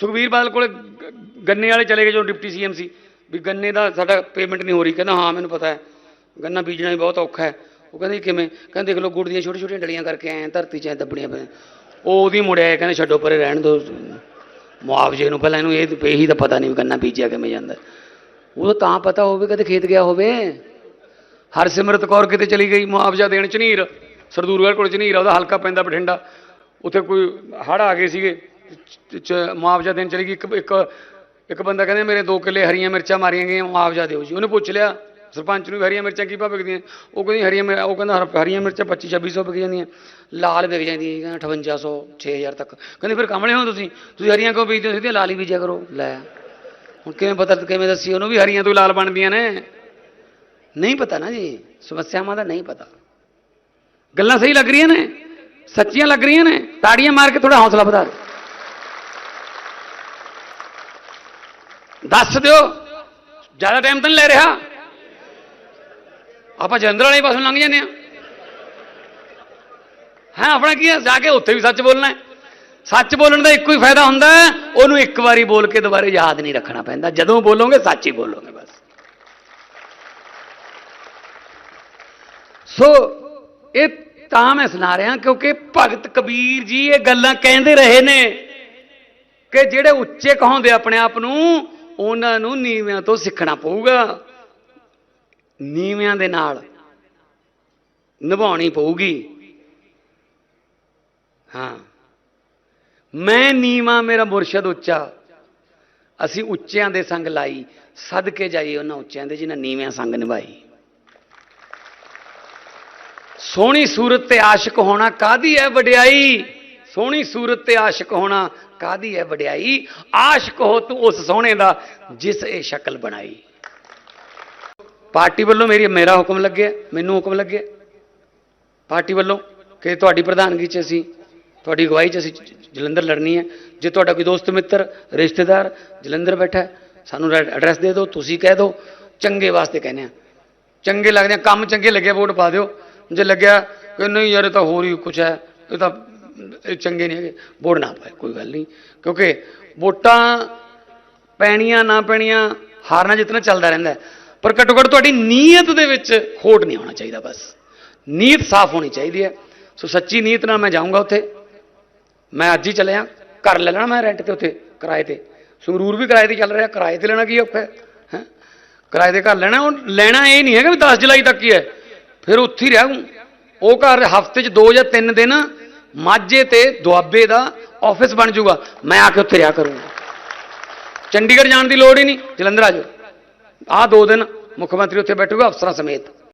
ਸੁਖਬੀਰ ਬਾਦਲ ਕੋਲੇ ਗੰਨੇ ਵਾਲੇ ਚਲੇ ਗਏ ਜੋ ਡਿਪਟੀ ਸੀਐਮ ਸੀ, ਵੀ ਗੰਨੇ ਦਾ ਸਾਡਾ ਪੇਮੈਂਟ ਨਹੀਂ ਹੋ ਰਹੀ। ਕਹਿੰਦਾ, ਹਾਂ, ਮੈਨੂੰ ਪਤਾ ਹੈ। ਗੰਨਾ ਬੀਜਣਾ ਵੀ ਬਹੁਤ ਔਖਾ ਹੈ। ਉਹ ਕਹਿੰਦੇ, ਕਿਵੇਂ? ਕਹਿੰਦੇ, ਦੇਖ ਲਓ, ਗੁੜ ਦੀਆਂ ਛੋਟੀਆਂ ਛੋਟੀਆਂ ਡਲੀਆਂ ਕਰਕੇ ਐ ਧਰਤੀ 'ਚ ਐਂ ਦੱਬਣੀਆਂ ਪਈਆਂ। ਉਹ ਉਹਦੀ ਮੁੜਿਆ ਕਹਿੰਦੇ, ਛੱਡੋ, ਪਰੇ ਰਹਿਣ ਦਿਓ। ਮੁਆਵਜ਼ੇ ਨੂੰ ਪਹਿਲਾਂ ਇਹਨੂੰ ਇਹ ਹੀ ਤਾਂ ਪਤਾ ਨਹੀਂ ਵੀ ਗੰਨਾ ਬੀਜਿਆ ਕਿਵੇਂ ਜਾਂਦਾ ਉਹ ਤਾਂ ਪਤਾ ਹੋਵੇ ਕਦੇ ਖੇਤ ਗਿਆ ਹੋਵੇ। ਹਰਸਿਮਰਤ ਕੌਰ ਕਿਤੇ ਚਲੀ ਗਈ, ਮੁਆਵਜ਼ਾ ਦੇਣ ਝਨੀਰ ਸਰਦੂਰਗੜ੍ਹ ਕੋਲ ਝਨੀਰ ਆ ਉਹਦਾ ਹਲਕਾ ਪੈਂਦਾ ਬਠਿੰਡਾ। ਉੱਥੇ ਕੋਈ ਹੜ੍ਹ ਆ ਗਏ ਸੀਗੇ। ਮੁਆਵਜ਼ਾ ਦੇਣ ਚਲੀ ਗਈ। ਇੱਕ ਇੱਕ ਇੱਕ ਬੰਦਾ ਕਹਿੰਦੇ, ਮੇਰੇ ਦੋ ਕਿੱਲੇ ਹਰੀਆਂ ਮਿਰਚਾਂ ਮਾਰੀਆਂ ਗਈਆਂ, ਮੁਆਵਜ਼ਾ ਦਿਓ ਜੀ। ਉਹਨੇ ਪੁੱਛ ਲਿਆ, ਸਰਪੰਚ ਨੂੰ ਵੀ ਹਰੀਆਂ ਮਿਰਚਾਂ ਕੀ ਭਾਅ ਵਿਕਦੀਆਂ ਉਹ ਕਹਿੰਦੀ, ਹਰੀਆਂ ਮਿਰ- ਉਹ ਕਹਿੰਦਾ ਹਰੀਆਂ ਮਿਰਚਾਂ 25 2600 ਵਿਕ ਜਾਂਦੀਆਂ। ਲਾਲ ਵਿਕ ਜਾਂਦੀਆਂ ਜੀ, ਕਹਿੰਦਾ 5800 6000 ਤੱਕ। ਕਹਿੰਦੇ, ਫਿਰ ਕਮਲੇ ਹੋ ਤੁਸੀਂ? ਤੁਸੀਂ ਹਰੀਆਂ ਕਿਉਂ ਬੀਜਦੇ ਹੋ? ਸਿੱਧੀਆਂ ਲਾਲ ਹੀ ਬੀਜਿਆ ਕਰੋ। ਲੈ, ਹੁਣ ਕਿਵੇਂ ਪਤਾ, ਕਿਵੇਂ ਦੱਸੀ? ਉਹਨੂੰ ਵੀ ਹਰੀਆਂ ਤੋਂ ਹੀ ਲਾਲ ਬਣਦੀਆਂ ਨੇ। ਨਹੀਂ ਪਤਾ ਨਾ ਜੀ, ਸਮੱਸਿਆਵਾਂ ਦਾ ਨਹੀਂ ਪਤਾ। ਗੱਲਾਂ ਸਹੀ ਲੱਗ ਰਹੀਆਂ ਨੇ, ਸੱਚੀਆਂ ਲੱਗ ਰਹੀਆਂ ਨੇ। ਤਾੜੀਆਂ ਮਾਰ ਕੇ ਥੋੜਾ ਹੌਸਲਾ ਵਧਾ ਦਿਓ। ਦੱਸ ਦਿਓ। ਜ਼ਿਆਦਾ ਟਾਈਮ ਤਾਂ ਨਹੀਂ ਲੈ ਰਿਹਾ। ਆਪਾਂ ਜਲੰਧਰ ਵਾਲੇ ਪਾਸੋਂ ਲੰਘ ਜਾਂਦੇ ਆ ਹਾਂ, ਆਪਣਾ ਕੀ ਹੈ? ਜਾ ਕੇ ਉੱਥੇ ਵੀ ਸੱਚ ਬੋਲਣਾ ਹੈ। ਸੱਚ ਬੋਲਣ ਦਾ ਇੱਕੋ ਹੀ ਫਾਇਦਾ ਹੁੰਦਾ ਉਹਨੂੰ ਇੱਕ ਵਾਰੀ ਬੋਲ ਕੇ ਦੁਬਾਰੇ ਯਾਦ ਨਹੀਂ ਰੱਖਣਾ ਪੈਂਦਾ। ਜਦੋਂ ਬੋਲੋਗੇ, ਸੱਚ ਹੀ ਬੋਲੋਗੇ ਬਸ। ਸੋ, ਇਹ ਤਾਂ ਮੈਂ ਸੁਣਾ ਰਿਹਾ ਕਿਉਂਕਿ ਭਗਤ ਕਬੀਰ ਜੀ ਇਹ ਗੱਲਾਂ ਕਹਿੰਦੇ ਰਹੇ ਨੇ ਕਿ ਜਿਹੜੇ ਉੱਚੇ ਕਹਾਉਂਦੇ ਆਪਣੇ ਆਪ ਨੂੰ ਉਹਨਾਂ ਨੂੰ ਨੀਵਿਆਂ ਤੋਂ ਸਿੱਖਣਾ ਪਊਗਾ। ਨੀਵਿਆਂ ਦੇ ਨਾਲ ਨਿਭਾਉਣੀ ਪਊਗੀ। ਹਾਂ। ਮੈਂ ਨੀਵਾਂ, ਮੇਰਾ ਮੁਰਸ਼ਦ ਉੱਚਾ। ਅਸੀਂ ਉੱਚਿਆਂ ਦੇ ਸੰਗ ਲਾਈ, ਸਦਕੇ ਜਾਈਏ ਉਹਨਾਂ ਉੱਚਿਆਂ ਦੇ ਜਿਨ੍ਹਾਂ ਨੀਵਿਆਂ ਸੰਗ ਨਿਭਾਈ। ਸੋਹਣੀ ਸੂਰਤ ਤੇ ਆਸ਼ਿਕ ਹੋਣਾ ਕਾਦੀ ਹੈ ਵਡਿਆਈ? ਸੋਹਣੀ ਸੂਰਤ ਤੇ ਆਸ਼ਿਕ ਹੋਣਾ ਕਾਦੀ ਹੈ ਵਡਿਆਈ? ਆਸ਼ਿਕ ਹੋ ਤੂੰ ਉਸ ਸੋਹਣੇ ਦਾ ਜਿਸ ਇਹ ਸ਼ਕਲ ਬਣਾਈ। ਪਾਰਟੀ ਵੱਲੋਂ ਮੇਰੀ ਮੇਰਾ ਹੁਕਮ ਲੱਗਿਆ, ਮੈਨੂੰ ਹੁਕਮ ਲੱਗਿਆ। ਪਾਰਟੀ ਵੱਲੋਂ ਕਿ ਤੁਹਾਡੀ ਪ੍ਰਧਾਨਗੀ 'ਚ ਅਸੀਂ, ਤੁਹਾਡੀ ਅਗਵਾਈ 'ਚ ਅਸੀਂ ਜਲੰਧਰ ਲੜਨੀ ਹੈ ਜੇ ਤੁਹਾਡਾ ਕੋਈ ਦੋਸਤ, ਮਿੱਤਰ, ਰਿਸ਼ਤੇਦਾਰ ਜਲੰਧਰ ਬੈਠਾ ਸਾਨੂੰ ਐਡਰੈਸ ਦੇ ਦਿਓ, ਤੁਸੀਂ ਕਹਿ ਦਿਓ, ਚੰਗੇ ਵਾਸਤੇ ਕਹਿੰਦੇ ਆ। ਚੰਗੇ ਲੱਗਦੇ ਆ, ਕੰਮ ਚੰਗੇ ਲੱਗੇ ਵੋਟ ਪਾ ਦਿਓ। ਜੇ ਲੱਗਿਆ ਕਿ ਨਹੀਂ ਯਾਰ, ਇਹ ਤਾਂ ਹੋਰ ਹੀ ਕੁਛ ਹੈ, ਇਹ ਤਾਂ ਚੰਗੇ ਨਹੀਂ ਹੈਗੇ, ਵੋਟ ਨਾ ਪਾਏ, ਕੋਈ ਗੱਲ ਨਹੀਂ। ਕਿਉਂਕਿ ਵੋਟਾਂ ਪੈਣੀਆਂ, ਨਾ ਪੈਣੀਆਂ, ਹਾਰਨਾ ਜਿੱਤਣਾ ਚੱਲਦਾ ਰਹਿੰਦਾ ਪਰ ਘੱਟੋ ਘੱਟ ਤੁਹਾਡੀ ਨੀਅਤ ਦੇ ਵਿੱਚ ਖੋਟ ਨਹੀਂ ਹੋਣਾ ਚਾਹੀਦਾ ਬਸ। ਨੀਅਤ ਸਾਫ਼ ਹੋਣੀ ਚਾਹੀਦੀ ਹੈ। ਸੋ ਸੱਚੀ ਨੀਅਤ ਨਾਲ ਮੈਂ ਜਾਊਂਗਾ ਉੱਥੇ। ਮੈਂ ਅੱਜ ਹੀ ਚੱਲਿਆ, ਘਰ ਲੈ ਲੈਣਾ ਮੈਂ ਰੈਂਟ ਤੇ ਉੱਥੇ, ਕਿਰਾਏ ਤੇ। ਸੰਗਰੂਰ ਵੀ ਕਿਰਾਏ ਤੇ ਚੱਲ ਰਿਹਾ, ਕਿਰਾਏ ਤੇ ਲੈਣਾ ਕੀ ਔਖਾ ਹੈ, ਹੈਂ? ਕਿਰਾਏ ਦੇ ਘਰ ਲੈਣਾ, ਉਹ ਲੈਣਾ ਇਹ ਨਹੀਂ ਹੈਗਾ ਵੀ 10 ਜੁਲਾਈ ਤੱਕ ਹੀ ਹੈ। ਫਿਰ ਉੱਥੇ ਹੀ ਰਹੂੰ ਉਹ ਘਰ ਹਫ਼ਤੇ 'ਚ 2 ਜਾਂ 3 ਦਿਨ ਮਾਝੇ ਤੇ ਦੁਆਬੇ ਦਾ ਆਫਿਸ ਬਣ ਜਾਊਗਾ। ਮੈਂ ਆ ਕੇ ਉੱਥੇ ਰਿਹਾ ਕਰੂੰਗਾ। ਚੰਡੀਗੜ੍ਹ ਜਾਣ ਦੀ ਲੋੜ ਹੀ ਨਹੀਂ। ਜਲੰਧਰ ਆ ਜਾਓ। ਆਹ ਦੋ ਦਿਨ ਮੁੱਖ ਮੰਤਰੀ ਉੱਥੇ ਬੈਠੂਗਾ, ਅਫਸਰਾਂ ਸਮੇਤ।